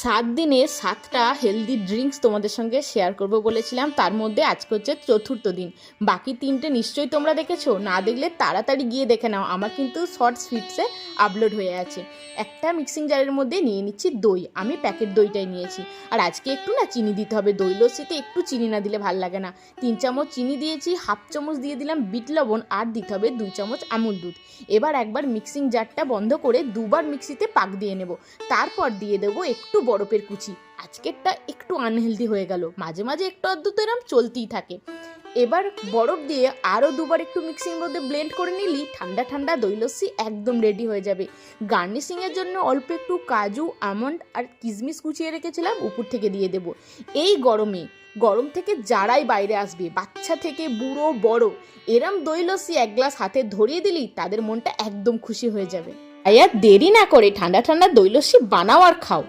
সাত দিনে সাতটা হেলদি ড্রিঙ্কস তোমাদের সঙ্গে শেয়ার করব বলেছিলাম। তার মধ্যে আজকে হচ্ছে চতুর্থ দিন। বাকি তিনটে নিশ্চয়ই তোমরা দেখেছ। না দেখলে তাড়াতাড়ি গিয়ে দেখে নাও। আমার কিন্তু শর্ট সুইটসে আপলোড হয়ে আছে। একটা মিক্সিং জারের মধ্যে নিয়ে নিচ্ছি দই। আমি প্যাকেট দইটাই নিয়েছি। আর আজকে একটু না চিনি দিতে হবে। দই লস্যিতে একটু চিনি না দিলে ভালো লাগে না। তিন চামচ চিনি দিয়েছি, হাফ চামচ দিয়ে দিলাম বিট লবণ আর দিতে হবে দুই চামচ আমুল দুধ। এবার একবার মিক্সিং জারটা বন্ধ করে দুবার মিক্সিতে পাক দিয়ে নেব। তারপর দিয়ে দেবো একটু বরফের কুচি। আজকেরটা একটু আনহেলদি হয়ে গেল। মাঝে মাঝে একটু আধটু তো এরম চলতেই থাকে। এবার বরফ দিয়ে আরও দুবার একটু মিক্সিং রোদে ব্লেন্ড করে নিলি, ঠান্ডা ঠান্ডা দই লস্যি একদম রেডি হয়ে যাবে। গার্নিশিংয়ের জন্য অল্প একটু কাজু, আমন্ড আর কিশমিশ কুচিয়ে রেখেছিলাম, উপর থেকে দিয়ে দেব। এই গরমে, গরম থেকে যারাই বাইরে আসবে, বাচ্চা থেকে বুড়ো, বড়, এরম দই লস্যি এক গ্লাস হাতে ধরিয়ে দিলি, তাদের মনটা একদম খুশি হয়ে যাবে। আর দেরি না করে ঠান্ডা ঠান্ডা দই লস্যি বানাও আর খাও।